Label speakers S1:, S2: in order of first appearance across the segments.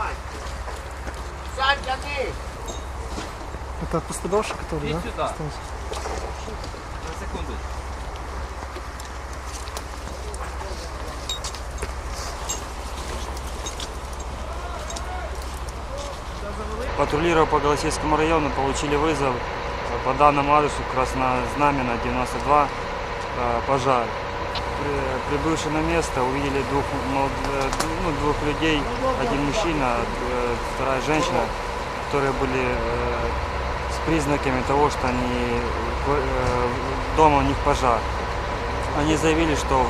S1: Давай. Сядь для. Это пострадавший, который,
S2: Иди
S1: да?
S2: сюда.
S1: Остался.
S2: На секунду.
S3: Патрулируя по Голосейскому району, получили вызов по данному адресу Краснознаменна 92 э, пожар. При- Прибывши на место, увидели двух, э, ну, двух людей, один мужчина, э, вторая женщина, которые были э, с признаками того, что они дома у них пожар. Они заявили, что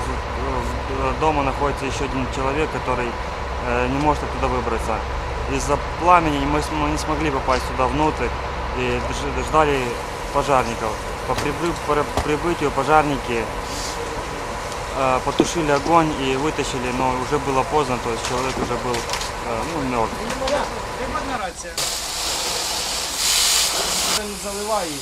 S3: дома находится еще один человек, который не может оттуда выбраться. Из-за пламени мы, не смогли попасть туда внутрь и ждали пожарников. По, прибы- по прибытию пожарники потушили огонь и вытащили, но уже было поздно, то есть человек уже был э, ну, мертв.
S2: Прикладна рація. Не заливай її.